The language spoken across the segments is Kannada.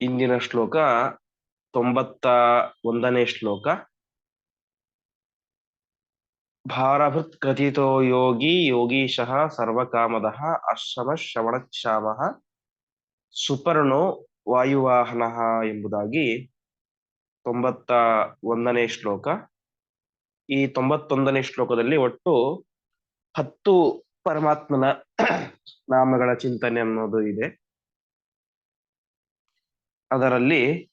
ಇಂದಿನ ಶ್ಲೋಕ ತೊಂಬತ್ತ ಒಂದನೇ ಶ್ಲೋಕ. ಭಾರಭೃತ್ ಕಥಿತೋ ಯೋಗಿ ಯೋಗೀಶಃ ಸರ್ವಕಾಮದಃ ಅಶ್ರಮ ಶ್ರವಣಕ್ಷಾಮ ಸುಪರ್ಣೋ ವಾಯುವಾಹನ ಎಂಬುದಾಗಿ ತೊಂಬತ್ತ ಒಂದನೇ ಶ್ಲೋಕ. ಈ ತೊಂಬತ್ತೊಂದನೇ ಶ್ಲೋಕದಲ್ಲಿ ಒಟ್ಟು ಹತ್ತು ಪರಮಾತ್ಮನ ನಾಮಗಳ ಚಿಂತನೆ ಅನ್ನೋದು ಇದೆ. ಅದರಲ್ಲಿ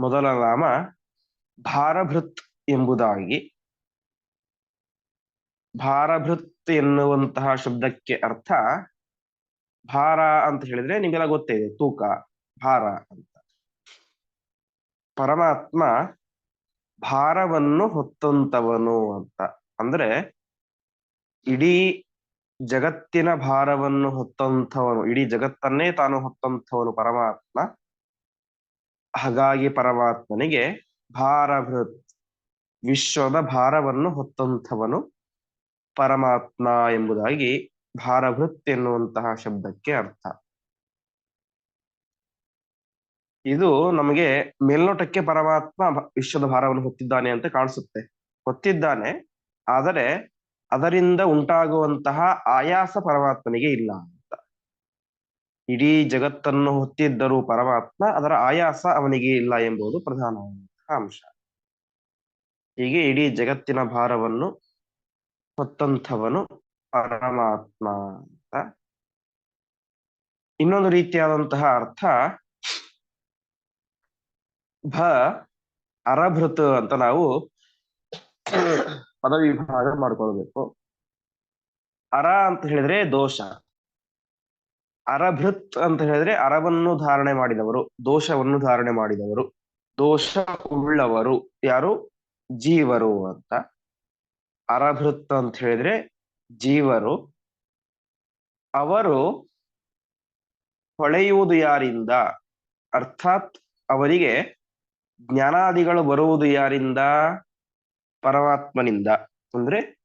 ಮೊದಲ ನಾಮ ಭಾರಭೃತ್ ಎಂಬುದಾಗಿ. ಭಾರಭೃತ್ ಎನ್ನುವಂತಹ ಶಬ್ದಕ್ಕೆ ಅರ್ಥ ಭಾರ ಅಂತ ಹೇಳಿದ್ರೆ ನಿಮಗೆಲ್ಲ ಗೊತ್ತೇ ಇದೆ, ತೂಕ, ಭಾರ ಅಂತ. ಪರಮಾತ್ಮ ಭಾರವನ್ನು ಹೊತ್ತಂತವನು ಅಂತ. ಅಂದ್ರೆ ಇಡೀ ಜಗತ್ತಿನ ಭಾರವನ್ನು ಹೊತ್ತಂಥವನು ಇಡೀ ಜಗತ್ತನ್ನೇ ತಾನು ಹೊತ್ತಂಥವನು ಪರಮಾತ್ಮ. ಹಾಗಾಗಿ ಪರಮಾತ್ಮನಿಗೆ ಭಾರಭೃತ್, ವಿಶ್ವದ ಭಾರವನ್ನು ಹೊತ್ತಂಥವನು ಪರಮಾತ್ಮ ಎಂಬುದಾಗಿ ಭಾರಭೃತ್ ಎನ್ನುವಂತಹ ಶಬ್ದಕ್ಕೆ ಅರ್ಥ. ಇದು ನಮಗೆ ಮೇಲ್ನೋಟಕ್ಕೆ ಪರಮಾತ್ಮ ವಿಶ್ವದ ಭಾರವನ್ನು ಹೊತ್ತಿದ್ದಾನೆ ಅಂತ ಕಾಣಿಸುತ್ತೆ. ಹೊತ್ತಿದ್ದಾನೆ, ಆದರೆ ಅದರಿಂದ ಉಂಟಾಗುವಂತಹ ಆಯಾಸ ಪರಮಾತ್ಮನಿಗೆ ಇಲ್ಲ. ಇಡೀ ಜಗತ್ತನ್ನು ಹೊತ್ತಿದ್ದರೂ ಪರಮಾತ್ಮ ಅದರ ಆಯಾಸ ಅವನಿಗೆ ಇಲ್ಲ ಎಂಬುದು ಪ್ರಧಾನವಾದಂತಹ ಅಂಶ. ಹೀಗೆ ಇಡೀ ಜಗತ್ತಿನ ಭಾರವನ್ನು ಹೊತ್ತಂಥವನು ಪರಮಾತ್ಮ ಅಂತ. ಇನ್ನೊಂದು ರೀತಿಯಾದಂತಹ ಅರ್ಥ, ಭ ಅರಭೃತ್ ಅಂತ ನಾವು ಪದವಿಭಾಗ ಮಾಡ್ಕೊಳ್ಬೇಕು. ಅರ ಅಂತ ಹೇಳಿದ್ರೆ ದೋಷ. ಅರಭೃತ್ ಅಂತ ಹೇಳಿದ್ರೆ ಅರವನ್ನು ಧಾರಣೆ ಮಾಡಿದವರು, ದೋಷವನ್ನು ಧಾರಣೆ ಮಾಡಿದವರು, ದೋಷ ಉಳ್ಳವರು. ಯಾರು? ಜೀವರು ಅಂತ. ಅರಭೃತ್ ಅಂತ ಹೇಳಿದ್ರೆ ಜೀವರು. ಅವರು ಹೊಳೆಯುವುದು ಯಾರಿಂದ? ಅರ್ಥಾತ್ ಅವರಿಗೆ ಜ್ಞಾನಾದಿಗಳು ಬರುವುದು ಯಾರಿಂದ? ಪರಮಾತ್ಮನಿಂದ. ಅಂದ್ರೆ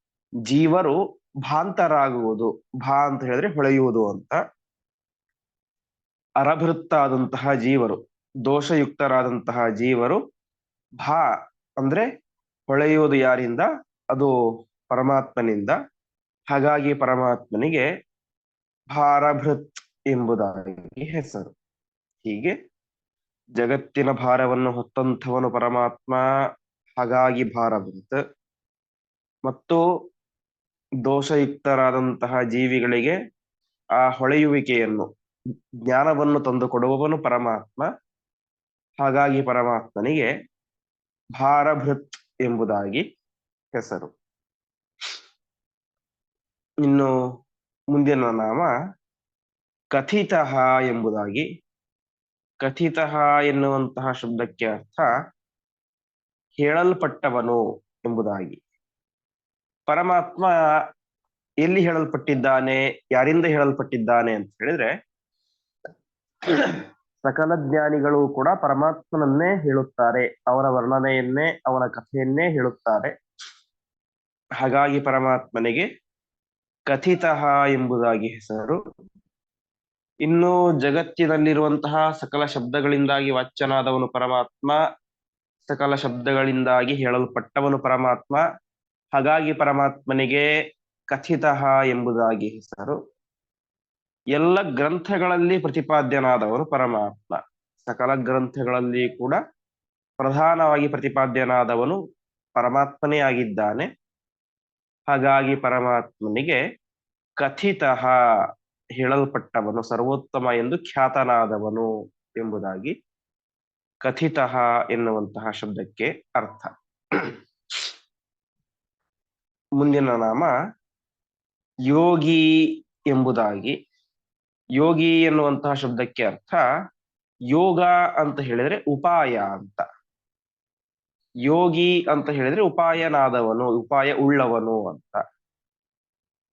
ಜೀವರು ಭಾಂತರಾಗುವುದು. ಭಾ ಅಂತ ಹೇಳಿದ್ರೆ ಹೊಳೆಯುವುದು ಅಂತ. ಅರಭೃತ್ತಾದಂತಹ ಜೀವರು, ದೋಷಯುಕ್ತರಾದಂತಹ ಜೀವರು, ಭಾ ಅಂದ್ರೆ ಹೊಳೆಯುವುದು ಯಾರಿಂದ? ಅದು ಪರಮಾತ್ಮನಿಂದ. ಹಾಗಾಗಿ ಪರಮಾತ್ಮನಿಗೆ ಭಾರಭೃತ್ ಎಂಬುದಾಗಿ ಹೆಸರು. ಹೀಗೆ ಜಗತ್ತಿನ ಭಾರವನ್ನು ಹೊತ್ತಂಥವನು ಪರಮಾತ್ಮ, ಹಾಗಾಗಿ ಭಾರಭೃತ್. ಮತ್ತು ದೋಷಯುಕ್ತರಾದಂತಹ ಜೀವಿಗಳಿಗೆ ಆ ಹೊಳೆಯುವಿಕೆಯನ್ನು ಜ್ಞಾನವನ್ನು ತಂದು ಕೊಡುವವನು ಪರಮಾತ್ಮ. ಹಾಗಾಗಿ ಪರಮಾತ್ಮನಿಗೆ ಭಾರಭೃತ್ ಎಂಬುದಾಗಿ ಹೆಸರು. ಇನ್ನು ಮುಂದಿನ ನಾಮ ಕಥಿತ ಎಂಬುದಾಗಿ. ಕಥಿತ ಎನ್ನುವಂತಹ ಶಬ್ದಕ್ಕೆ ಅರ್ಥ ಹೇಳಲ್ಪಟ್ಟವನು ಎಂಬುದಾಗಿ. ಪರಮಾತ್ಮ ಎಲ್ಲಿ ಹೇಳಲ್ಪಟ್ಟಿದ್ದಾನೆ, ಯಾರಿಂದ ಹೇಳಲ್ಪಟ್ಟಿದ್ದಾನೆ ಅಂತ ಹೇಳಿದ್ರೆ ಸಕಲ ಜ್ಞಾನಿಗಳು ಕೂಡ ಪರಮಾತ್ಮನನ್ನೇ ಹೇಳುತ್ತಾರೆ, ಅವರ ವರ್ಣನೆಯನ್ನೇ, ಅವರ ಕಥೆಯನ್ನೇ ಹೇಳುತ್ತಾರೆ. ಹಾಗಾಗಿ ಪರಮಾತ್ಮನಿಗೆ ಕಥಿತ ಎಂಬುದಾಗಿ ಹೆಸರು. ಇನ್ನು ಜಗತ್ತಿನಲ್ಲಿರುವಂತಹ ಸಕಲ ಶಬ್ದಗಳಿಂದಾಗಿ ವಾಚ್ಯನಾದವನು ಪರಮಾತ್ಮ, ಸಕಲ ಶಬ್ದಗಳಿಂದಾಗಿ ಹೇಳಲ್ಪಟ್ಟವನು ಪರಮಾತ್ಮ. ಹಾಗಾಗಿ ಪರಮಾತ್ಮನಿಗೆ ಕಥಿತ ಎಂಬುದಾಗಿ ಹೆಸರು. ಎಲ್ಲ ಗ್ರಂಥಗಳಲ್ಲಿ ಪ್ರತಿಪಾದ್ಯನಾದವನು ಪರಮಾತ್ಮ. ಸಕಲ ಗ್ರಂಥಗಳಲ್ಲಿ ಕೂಡ ಪ್ರಧಾನವಾಗಿ ಪ್ರತಿಪಾದ್ಯನಾದವನು ಪರಮಾತ್ಮನೇ ಆಗಿದ್ದಾನೆ. ಹಾಗಾಗಿ ಪರಮಾತ್ಮನಿಗೆ ಕಥಿತ ಹೇಳಲ್ಪಟ್ಟವನು, ಸರ್ವೋತ್ತಮ ಎಂದು ಖ್ಯಾತನಾದವನು ಎಂಬುದಾಗಿ ಕಥಿತ ಎನ್ನುವಂತಹ ಶಬ್ದಕ್ಕೆ ಅರ್ಥ. ಮುಂದಿನ ನಾಮ ಯೋಗಿ ಎಂಬುದಾಗಿ ಯೋಗಿ ಎನ್ನುವಂತಹ ಶಬ್ದಕ್ಕೆ ಅರ್ಥ ಯೋಗ ಅಂತ ಹೇಳಿದ್ರೆ ಉಪಾಯ ಅಂತ. ಯೋಗಿ ಅಂತ ಹೇಳಿದ್ರೆ ಉಪಾಯನಾದವನು, ಉಪಾಯ ಉಳ್ಳವನು ಅಂತ.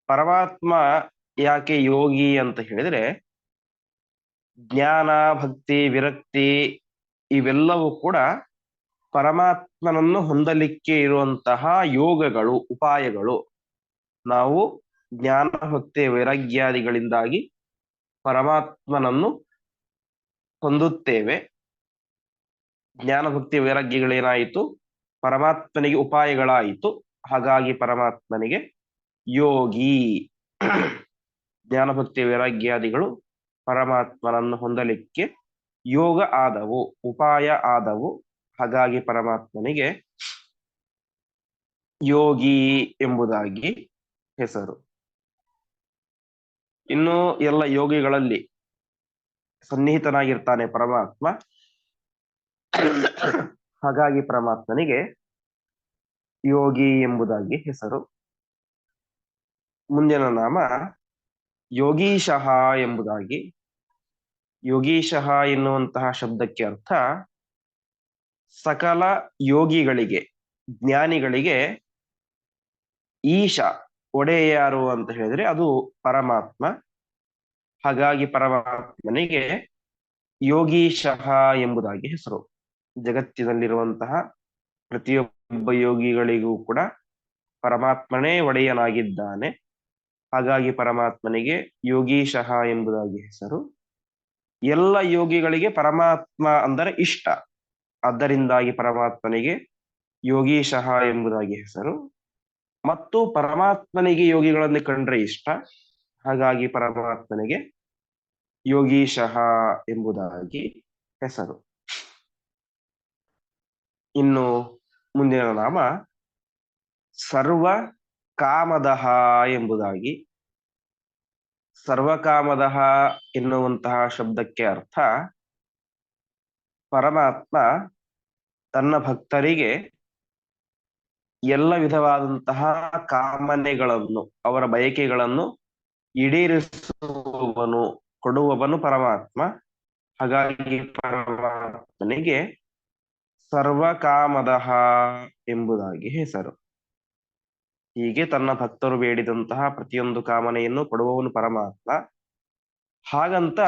ಪರಮಾತ್ಮ ಯಾಕೆ ಯೋಗಿ ಅಂತ ಹೇಳಿದ್ರೆ ಜ್ಞಾನ, ಭಕ್ತಿ, ವಿರಕ್ತಿ ಇವೆಲ್ಲವೂ ಕೂಡ ಪರಮಾತ್ಮನನ್ನು ಹೊಂದಲಿಕ್ಕೆ ಇರುವಂತಹ ಯೋಗಗಳು, ಉಪಾಯಗಳು. ನಾವು ಜ್ಞಾನ, ಭಕ್ತಿ, ವೈರಾಗ್ಯಾದಿಗಳಿಂದಾಗಿ ಪರಮಾತ್ಮನನ್ನು ಹೊಂದುತ್ತೇವೆ. ಜ್ಞಾನ ಭಕ್ತಿ ವೈರಾಗ್ಯಗಳೇನಾಯಿತು? ಪರಮಾತ್ಮನಿಗೆ ಉಪಾಯಗಳಾಯಿತು. ಹಾಗಾಗಿ ಪರಮಾತ್ಮನಿಗೆ ಯೋಗಿ. ಜ್ಞಾನ ಭಕ್ತಿ ವೈರಾಗ್ಯಾದಿಗಳು ಪರಮಾತ್ಮನನ್ನು ಹೊಂದಲಿಕ್ಕೆ ಯೋಗ ಆದವು, ಉಪಾಯ ಆದವು. ಹಾಗಾಗಿ ಪರಮಾತ್ಮನಿಗೆ ಯೋಗಿ ಎಂಬುದಾಗಿ ಹೆಸರು. ಇನ್ನು ಎಲ್ಲ ಯೋಗಿಗಳಲ್ಲಿ ಸನ್ನಿಹಿತನಾಗಿರ್ತಾನೆ ಪರಮಾತ್ಮ. ಹಾಗಾಗಿ ಪರಮಾತ್ಮನಿಗೆ ಯೋಗಿ ಎಂಬುದಾಗಿ ಹೆಸರು. ಮುಂದಿನ ನಾಮ ಯೋಗೀಶಃ ಎಂಬುದಾಗಿ. ಯೋಗೀಶಃ ಎನ್ನುವಂತಹ ಶಬ್ದಕ್ಕೆ ಅರ್ಥ ಸಕಲ ಯೋಗಿಗಳಿಗೆ, ಜ್ಞಾನಿಗಳಿಗೆ ಈಶ ಒಡೆಯ ಯಾರು ಅಂತ ಹೇಳಿದ್ರೆ ಅದು ಪರಮಾತ್ಮ. ಹಾಗಾಗಿ ಪರಮಾತ್ಮನಿಗೆ ಯೋಗೀಶಃ ಎಂಬುದಾಗಿ ಹೆಸರು. ಜಗತ್ತಿನಲ್ಲಿರುವಂತಹ ಪ್ರತಿಯೊಬ್ಬ ಯೋಗಿಗಳಿಗೂ ಕೂಡ ಪರಮಾತ್ಮನೇ ಒಡೆಯನಾಗಿದ್ದಾನೆ. ಹಾಗಾಗಿ ಪರಮಾತ್ಮನಿಗೆ ಯೋಗೀಶಃ ಎಂಬುದಾಗಿ ಹೆಸರು. ಎಲ್ಲ ಯೋಗಿಗಳಿಗೆ ಪರಮಾತ್ಮ ಅಂದರೆ ಇಷ್ಟ. ಆದ್ದರಿಂದಾಗಿ ಪರಮಾತ್ಮನಿಗೆ ಯೋಗೀಶಃ ಎಂಬುದಾಗಿ ಹೆಸರು. ಮತ್ತು ಪರಮಾತ್ಮನಿಗೆ ಯೋಗಿಗಳನ್ನು ಕಂಡ್ರೆ ಇಷ್ಟ. ಹಾಗಾಗಿ ಪರಮಾತ್ಮನಿಗೆ ಯೋಗೀಶಃ ಎಂಬುದಾಗಿ ಹೆಸರು. ಇನ್ನು ಮುಂದಿನ ನಾಮ ಸರ್ವ ಕಾಮದಹ ಎಂಬುದಾಗಿ. ಸರ್ವಕಾಮದಹ ಎನ್ನುವಂತಹ ಶಬ್ದಕ್ಕೆ ಅರ್ಥ ಪರಮಾತ್ಮ ತನ್ನ ಭಕ್ತರಿಗೆ ಎಲ್ಲ ವಿಧವಾದಂತಹ ಕಾಮನೆಗಳನ್ನು, ಅವರ ಬಯಕೆಗಳನ್ನು ಈಡೇರಿಸುವವನು, ಕೊಡುವವನು ಪರಮಾತ್ಮ. ಹಾಗಾಗಿ ಪರಮಾತ್ಮನಿಗೆ ಸರ್ವಕಾಮದಹ ಎಂಬುದಾಗಿ ಹೆಸರು. ಹೀಗೆ ತನ್ನ ಭಕ್ತರು ಬೇಡಿದಂತಹ ಪ್ರತಿಯೊಂದು ಕಾಮನೆಯನ್ನು ಕೊಡುವವನು ಪರಮಾತ್ಮ. ಹಾಗಂತ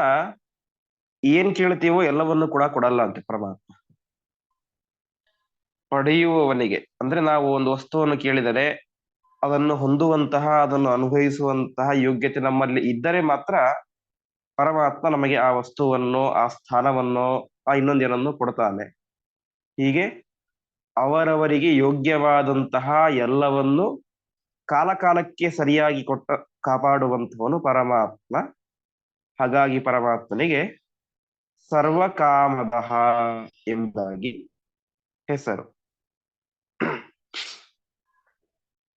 ಏನ್ ಕೇಳ್ತೀವೋ ಎಲ್ಲವನ್ನು ಕೂಡ ಕೊಡಲ್ಲ ಅಂತೆ ಪರಮಾತ್ಮ. ಪಡೆಯುವವನಿಗೆ. ಅಂದ್ರೆ ನಾವು ಒಂದು ವಸ್ತುವನ್ನು ಕೇಳಿದರೆ ಅದನ್ನು ಹೊಂದುವಂತಹ, ಅದನ್ನು ಅನುಭವಿಸುವಂತಹ ಯೋಗ್ಯತೆ ನಮ್ಮಲ್ಲಿ ಇದ್ದರೆ ಮಾತ್ರ ಪರಮಾತ್ಮ ನಮಗೆ ಆ ವಸ್ತುವನ್ನು, ಆ ಸ್ಥಾನವನ್ನು, ಆ ಇನ್ನೊಂದೇನನ್ನು ಕೊಡ್ತಾನೆ. ಹೀಗೆ ಅವರವರಿಗೆ ಯೋಗ್ಯವಾದಂತಹ ಎಲ್ಲವನ್ನು ಕಾಲಕಾಲಕ್ಕೆ ಸರಿಯಾಗಿ ಕೊಟ್ಟ ಕಾಪಾಡುವಂತವನು ಪರಮಾತ್ಮ. ಹಾಗಾಗಿ ಪರಮಾತ್ಮನಿಗೆ ಸರ್ವಕಾಮದ ಎಂಬುದಾಗಿ ಹೆಸರು.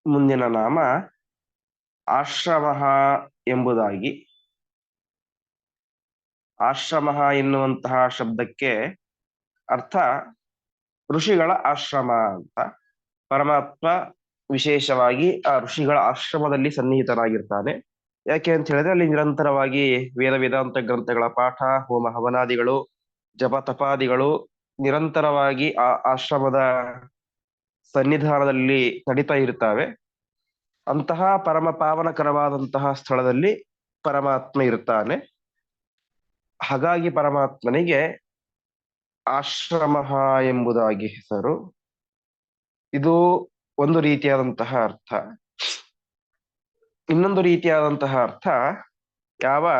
ಮುಂದಿನ ನಾಮ ಆಶ್ರಮ ಎಂಬುದಾಗಿ. ಆಶ್ರಮ ಎನ್ನುವಂತಹ ಶಬ್ದಕ್ಕೆ ಅರ್ಥ ಋಷಿಗಳ ಆಶ್ರಮ ಅಂತ. ಪರಮಾತ್ಮ ವಿಶೇಷವಾಗಿ ಆ ಋಷಿಗಳ ಆಶ್ರಮದಲ್ಲಿ ಸನ್ನಿಹಿತನಾಗಿರ್ತಾನೆ. ಯಾಕೆ ಅಂತ ಹೇಳಿದ್ರೆ ಅಲ್ಲಿ ನಿರಂತರವಾಗಿ ವೇದ, ವೇದಾಂತ ಗ್ರಂಥಗಳ ಪಾಠ, ಹೋಮ ಹವನಾದಿಗಳು, ಜಪ ತಪಾದಿಗಳು ನಿರಂತರವಾಗಿ ಆ ಆಶ್ರಮದ ಸನ್ನಿಧಾನದಲ್ಲಿ ನಡೀತಾ ಇರ್ತಾವೆ ಅಂತಹ ಪರಮ ಪಾವನಕರವಾದಂತಹ ಸ್ಥಳದಲ್ಲಿ ಪರಮಾತ್ಮ ಇರ್ತಾನೆ ಹಾಗಾಗಿ ಪರಮಾತ್ಮನಿಗೆ ಆಶ್ರಮ ಎಂಬುದಾಗಿ ಹೆಸರು. ಇದು ಒಂದು ರೀತಿಯಾದಂತಹ ಅರ್ಥ. ಇನ್ನೊಂದು ರೀತಿಯಾದಂತಹ ಅರ್ಥ, ಯಾವ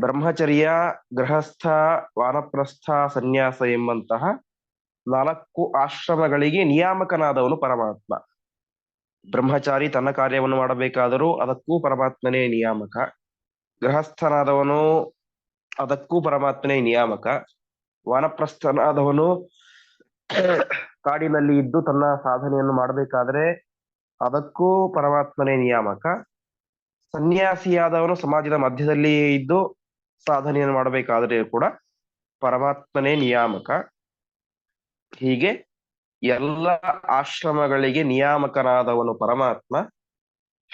ಬ್ರಹ್ಮಚರ್ಯ ಗೃಹಸ್ಥ ವಾನಪ್ರಸ್ಥ ಸನ್ಯಾಸ ಎಂಬಂತಹ ನಾಲ್ಕು ಆಶ್ರಮಗಳಿಗೆ ನಿಯಾಮಕನಾದವನು ಪರಮಾತ್ಮ. ಬ್ರಹ್ಮಚಾರಿ ತನ್ನ ಕಾರ್ಯವನ್ನು ಮಾಡಬೇಕಾದರೂ ಅದಕ್ಕೂ ಪರಮಾತ್ಮನೇ ನಿಯಾಮಕ. ಗೃಹಸ್ಥನಾದವನು ಅದಕ್ಕೂ ಪರಮಾತ್ಮನೇ ನಿಯಾಮಕ. ವಾನಪ್ರಸ್ಥನಾದವನು ಕಾಡಿನಲ್ಲಿ ಇದ್ದು ತನ್ನ ಸಾಧನೆಯನ್ನು ಮಾಡಬೇಕಾದ್ರೆ ಅದಕ್ಕೂ ಪರಮಾತ್ಮನೇ ನಿಯಾಮಕ. ಸನ್ಯಾಸಿಯಾದವನು ಸಮಾಜದ ಮಧ್ಯದಲ್ಲಿ ಇದ್ದು ಸಾಧನೆಯನ್ನು ಮಾಡಬೇಕಾದ್ರೆ ಕೂಡ ಪರಮಾತ್ಮನೇ ನಿಯಾಮಕ. ಹೀಗೆ ಎಲ್ಲ ಆಶ್ರಮಗಳಿಗೆ ನಿಯಾಮಕನಾದವನು ಪರಮಾತ್ಮ.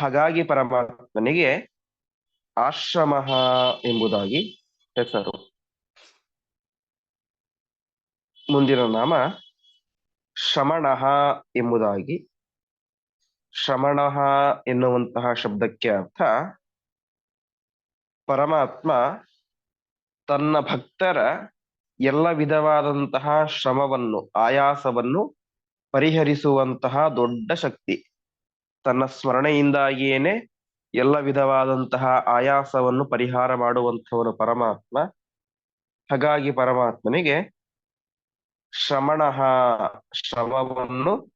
ಹಾಗಾಗಿ ಪರಮಾತ್ಮನಿಗೆ ಆಶ್ರಮ ಎಂಬುದಾಗಿ ಹೆಸರು. ಮುಂದಿನ ನಾಮ ಶ್ರಮಣ ಎಂಬುದಾಗಿ. ಶ್ರಮಣ ಎನ್ನುವಂತಹ ಶಬ್ದಕ್ಕೆ ಅರ್ಥ ಪರಮಾತ್ಮ ತನ್ನ ಭಕ್ತರ ಎಲ್ಲ ವಿಧವಾದಂತಹ ಶ್ರಮವನ್ನು, ಆಯಾಸವನ್ನು ಪರಿಹರಿಸುವಂತಹ ದೊಡ್ಡ ಶಕ್ತಿ. ತನ್ನ ಸ್ಮರಣೆಯಿಂದಾಗಿಯೇನೆ ಎಲ್ಲ ವಿಧವಾದಂತಹ ಆಯಾಸವನ್ನು ಪರಿಹಾರ ಮಾಡುವಂಥವನು ಪರಮಾತ್ಮ. ಹಾಗಾಗಿ ಪರಮಾತ್ಮನಿಗೆ ಶ್ರಮಣ ಶ್ರಮವನ್ನು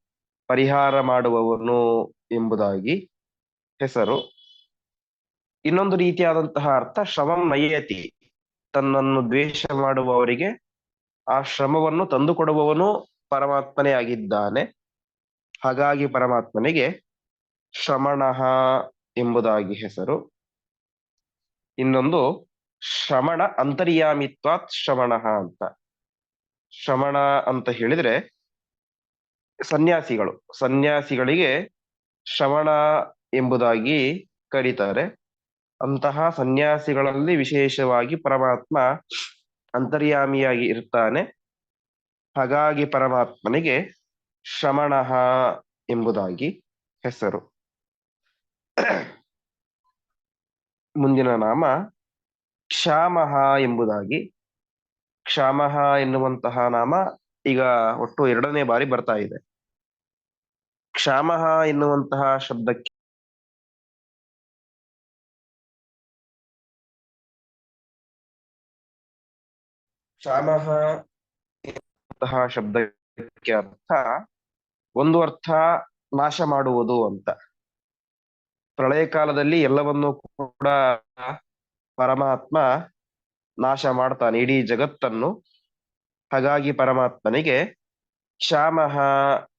ಪರಿಹಾರ ಮಾಡುವವನು ಎಂಬುದಾಗಿ ಹೆಸರು. ಇನ್ನೊಂದು ರೀತಿಯಾದಂತಹ ಅರ್ಥ, ಶ್ರಮಂ ನಯತಿ ತನ್ನನ್ನು ದ್ವೇಷ ಮಾಡುವವರಿಗೆ ಆ ಶ್ರಮವನ್ನು ತಂದುಕೊಡುವವನು ಪರಮಾತ್ಮನೇ ಆಗಿದ್ದಾನೆ ಹಾಗಾಗಿ ಪರಮಾತ್ಮನಿಗೆ ಶ್ರಮಣ ಎಂಬುದಾಗಿ ಹೆಸರು. ಇನ್ನೊಂದು, ಶ್ರಮಣ ಅಂತರ್ಯಾಮಿತ್ವಾತ್ ಶ್ರಮಣ ಅಂತ. ಶ್ರಮಣ ಅಂತ ಹೇಳಿದ್ರೆ ಸನ್ಯಾಸಿಗಳು. ಸನ್ಯಾಸಿಗಳಿಗೆ ಶ್ರವಣ ಎಂಬುದಾಗಿ ಕರೀತಾರೆ. ಅಂತಹ ಸನ್ಯಾಸಿಗಳಲ್ಲಿ ವಿಶೇಷವಾಗಿ ಪರಮಾತ್ಮ ಅಂತರ್ಯಾಮಿಯಾಗಿ ಇರ್ತಾನೆ. ಹಾಗಾಗಿ ಪರಮಾತ್ಮನಿಗೆ ಶ್ರಮಣ ಎಂಬುದಾಗಿ ಹೆಸರು. ಮುಂದಿನ ನಾಮ ಕ್ಷಾಮಹ ಎಂಬುದಾಗಿ. ಕ್ಷಾಮಹ ಎನ್ನುವಂತಹ ನಾಮ ಈಗ ಒಟ್ಟು ಎರಡನೇ ಬಾರಿ ಬರ್ತಾ ಇದೆ. ಕ್ಷಾಮಹ ಎನ್ನುವಂತಹ ಶಬ್ದಕ್ಕೆ ಎನ್ನುವಂತಹ ಶಬ್ದಕ್ಕೆ ಅರ್ಥ ಒಂದು ಅರ್ಥ ನಾಶ ಮಾಡುವುದು ಅಂತ. ಪ್ರಳಯ ಕಾಲದಲ್ಲಿ ಎಲ್ಲವನ್ನೂ ಕೂಡ ಪರಮಾತ್ಮ ನಾಶ ಮಾಡ್ತಾನೆ, ಇಡೀ ಜಗತ್ತನ್ನು. ಹಾಗಾಗಿ ಪರಮಾತ್ಮನಿಗೆ ಕ್ಷಾಮಹ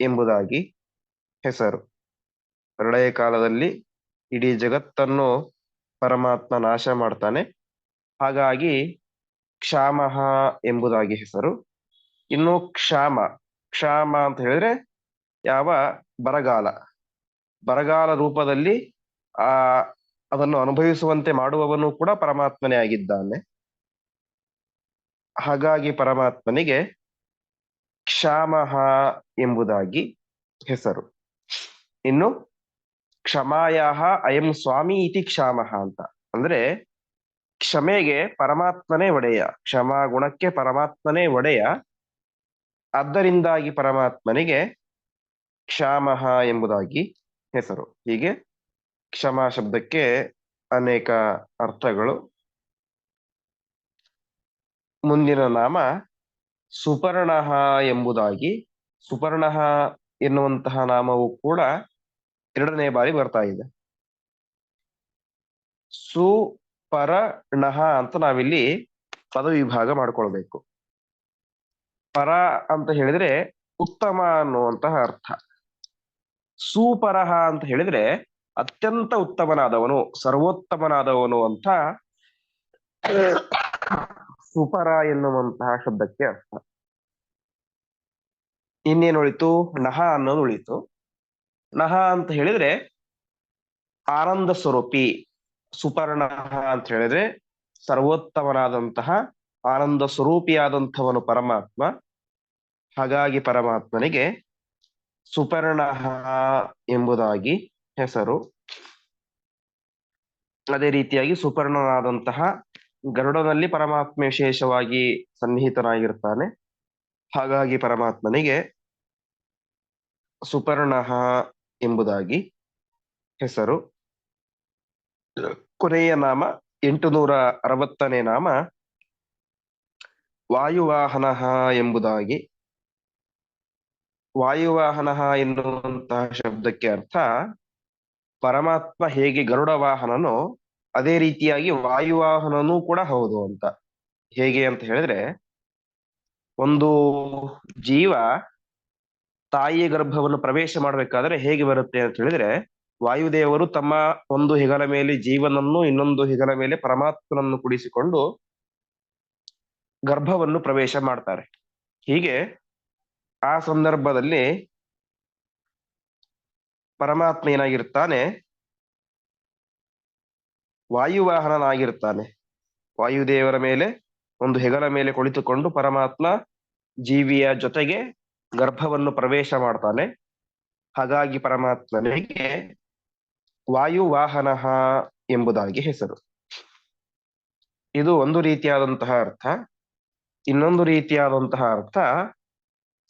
ಎಂಬುದಾಗಿ ಹೆಸರು. ಪ್ರಳಯ ಕಾಲದಲ್ಲಿ ಇಡೀ ಜಗತ್ತನ್ನು ಪರಮಾತ್ಮ ನಾಶ ಮಾಡ್ತಾನೆ. ಹಾಗಾಗಿ ಕ್ಷಾಮಹ ಎಂಬುದಾಗಿ ಹೆಸರು. ಇನ್ನು ಕ್ಷಾಮ ಕ್ಷಾಮ ಅಂತ ಹೇಳಿದ್ರೆ ಯಾವ? ಬರಗಾಲ. ಬರಗಾಲ ರೂಪದಲ್ಲಿ, ಆ, ಅದನ್ನು ಅನುಭವಿಸುವಂತೆ ಮಾಡುವವನು ಕೂಡ ಪರಮಾತ್ಮನೇ ಆಗಿದ್ದಾನೆ. ಹಾಗಾಗಿ ಪರಮಾತ್ಮನಿಗೆ ಕ್ಷಾಮಹ ಎಂಬುದಾಗಿ ಹೆಸರು. ಇನ್ನು ಕ್ಷಮಾಯ ಅಯಂ ಸ್ವಾಮಿ ಇತಿ ಕ್ಷಾಮ ಅಂತ. ಅಂದ್ರೆ ಕ್ಷಮೆಗೆ ಪರಮಾತ್ಮನೇ ಒಡೆಯ. ಕ್ಷಮಾ ಗುಣಕ್ಕೆ ಪರಮಾತ್ಮನೇ ಒಡೆಯ. ಆದ್ದರಿಂದಾಗಿ ಪರಮಾತ್ಮನಿಗೆ ಕ್ಷಾಮಹ ಎಂಬುದಾಗಿ ಹೆಸರು. ಹೀಗೆ ಕ್ಷಮಾ ಶಬ್ದಕ್ಕೆ ಅನೇಕ ಅರ್ಥಗಳು. ಮುಂದಿನ ನಾಮ ಸುಪರ್ಣ ಎಂಬುದಾಗಿ. ಸುಪರ್ಣ ಎನ್ನುವಂತಹ ನಾಮವು ಕೂಡ ಎರಡನೇ ಬಾರಿ ಬರ್ತಾ ಇದೆ. ಸುಪರನಹ ಅಂತ ನಾವಿಲ್ಲಿ ಪದವಿಭಾಗ ಮಾಡ್ಕೊಳ್ಬೇಕು. ಪರ ಅಂತ ಹೇಳಿದ್ರೆ ಉತ್ತಮ ಅನ್ನುವಂತಹ ಅರ್ಥ. ಸೂಪರಹ ಅಂತ ಹೇಳಿದ್ರೆ ಅತ್ಯಂತ ಉತ್ತಮನಾದವನು, ಸರ್ವೋತ್ತಮನಾದವನು ಅಂತ ಸುಪರ ಎನ್ನುವಂತಹ ಶಬ್ದಕ್ಕೆ ಅರ್ಥ. ಇನ್ನೇನು ಉಳಿತು ನಹ ಅನ್ನೋದು ಉಳಿತು. ನಹ ಅಂತ ಹೇಳಿದ್ರೆ ಆನಂದ ಸ್ವರೂಪಿ. ಸುಪರ್ಣ ಅಂತ ಹೇಳಿದ್ರೆ ಸರ್ವೋತ್ತಮನಾದಂತಹ ಆನಂದ ಸ್ವರೂಪಿಯಾದಂಥವನು ಪರಮಾತ್ಮ. ಹಾಗಾಗಿ ಪರಮಾತ್ಮನಿಗೆ ಸುಪರ್ಣ ಎಂಬುದಾಗಿ ಹೆಸರು. ಅದೇ ರೀತಿಯಾಗಿ ಸುಪರ್ಣನಾದಂತಹ ಗರುಡನಲ್ಲಿ ಪರಮಾತ್ಮ ವಿಶೇಷವಾಗಿ ಸನ್ನಿಹಿತನಾಗಿರ್ತಾನೆ. ಹಾಗಾಗಿ ಪರಮಾತ್ಮನಿಗೆ ಸುಪರ್ಣ ಎಂಬುದಾಗಿ ಹೆಸರು. ಕೊನೆಯ ನಾಮ ಎಂಟುನೂರ ಅರವತ್ತನೇ ನಾಮ. ವಾಯುವಾಹನ ಎಂಬುದಾಗಿ. ವಾಯುವಾಹನ ಎನ್ನುವಂತಹ ಶಬ್ದಕ್ಕೆ ಅರ್ಥ, ಪರಮಾತ್ಮ ಹೇಗೆ ಗರುಡ ವಾಹನನೋ ಅದೇ ರೀತಿಯಾಗಿ ವಾಯುವಾಹನನೂ ಕೂಡ ಹೌದು ಅಂತ. ಹೇಗೆ ಅಂತ ಹೇಳಿದ್ರೆ, ಒಂದು ಜೀವ ತಾಯಿಯ ಗರ್ಭವನ್ನು ಪ್ರವೇಶ ಮಾಡಬೇಕಾದ್ರೆ ಹೇಗೆ ಬರುತ್ತೆ ಅಂತ ಹೇಳಿದ್ರೆ ವಾಯುದೇವರು ತಮ್ಮ ಒಂದು ಹೆಗಲ ಮೇಲೆ ಜೀವನನ್ನು, ಇನ್ನೊಂದು ಹೆಗಲ ಮೇಲೆ ಪರಮಾತ್ಮನನ್ನು ಕುಡಿಸಿಕೊಂಡು ಗರ್ಭವನ್ನು ಪ್ರವೇಶ ಮಾಡ್ತಾರೆ. ಹೀಗೆ ಆ ಸಂದರ್ಭದಲ್ಲಿ ಪರಮಾತ್ಮ ಏನಾಗಿರ್ತಾನೆ? ವಾಯುವಾಹನನಾಗಿರ್ತಾನೆ. ವಾಯುದೇವರ ಮೇಲೆ, ಒಂದು ಹೆಗಲ ಮೇಲೆ ಕುಳಿತುಕೊಂಡು ಪರಮಾತ್ಮ ಜೀವಿಯ ಜೊತೆಗೆ ಗರ್ಭವನ್ನು ಪ್ರವೇಶ ಮಾಡ್ತಾನೆ. ಹಾಗಾಗಿ ಪರಮಾತ್ಮನಿಗೆ ವಾಯುವಾಹನ ಎಂಬುದಾಗಿ ಹೆಸರು. ಇದು ಒಂದು ರೀತಿಯಾದಂತಹ ಅರ್ಥ. ಇನ್ನೊಂದು ರೀತಿಯಾದಂತಹ ಅರ್ಥ,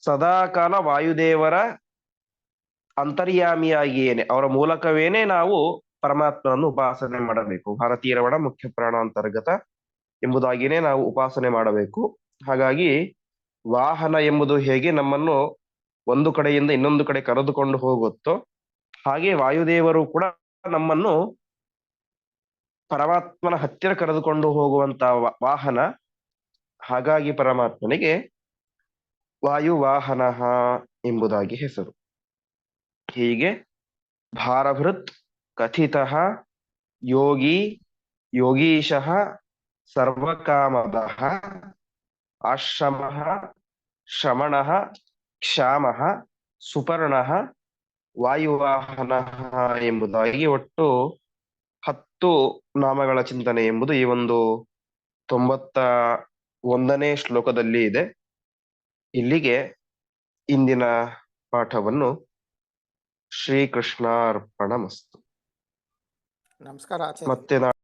ಸದಾಕಾಲ ವಾಯುದೇವರ ಅಂತರ್ಯಾಮಿಯಾಗಿಯೇನೆ, ಅವರ ಮೂಲಕವೇನೆ ನಾವು ಪರಮಾತ್ಮನನ್ನು ಉಪಾಸನೆ ಮಾಡಬೇಕು. ಭಾರತೀಯರ ಒಡ ಮುಖ್ಯ ಪ್ರಾಣ ಅಂತರ್ಗತ ಎಂಬುದಾಗಿನೇ ನಾವು ಉಪಾಸನೆ ಮಾಡಬೇಕು. ಹಾಗಾಗಿ ವಾಹನ ಎಂಬುದು ಹೇಗೆ ನಮ್ಮನ್ನು ಒಂದು ಕಡೆಯಿಂದ ಇನ್ನೊಂದು ಕಡೆ ಕರೆದುಕೊಂಡು ಹೋಗುತ್ತೋ ಹಾಗೆ ವಾಯುದೇವರು ಕೂಡ ನಮ್ಮನ್ನು ಪರಮಾತ್ಮನ ಹತ್ತಿರ ಕರೆದುಕೊಂಡು ಹೋಗುವಂತ ವಾಹನ. ಹಾಗಾಗಿ ಪರಮಾತ್ಮನಿಗೆ ವಾಯುವಾಹನ ಎಂಬುದಾಗಿ ಹೆಸರು. ಹೀಗೆ ಭಾರಭೃತ್ ಕಥಿತ ಯೋಗಿ ಯೋಗೀಶಃ ಸರ್ವಕಾಮದ ಆಶ್ರಮ ಶ್ರಮಣ ಕ್ಷಾಮ ಸುಪರ್ಣ ವಾಯುವಾಹನ ಎಂಬುದಾಗಿ ಒಟ್ಟು ಹತ್ತು ನಾಮಗಳ ಚಿಂತನೆ ಎಂಬುದು ಈ ಒಂದು ತೊಂಬತ್ತ ಒಂದನೇ ಶ್ಲೋಕದಲ್ಲಿ ಇದೆ. ಇಲ್ಲಿಗೆ ಇಂದಿನ ಪಾಠವನ್ನು ಶ್ರೀಕೃಷ್ಣಾರ್ಪಣ ಮಸ್ತು ನಮಸ್ಕಾರ ಮತ್ತೆ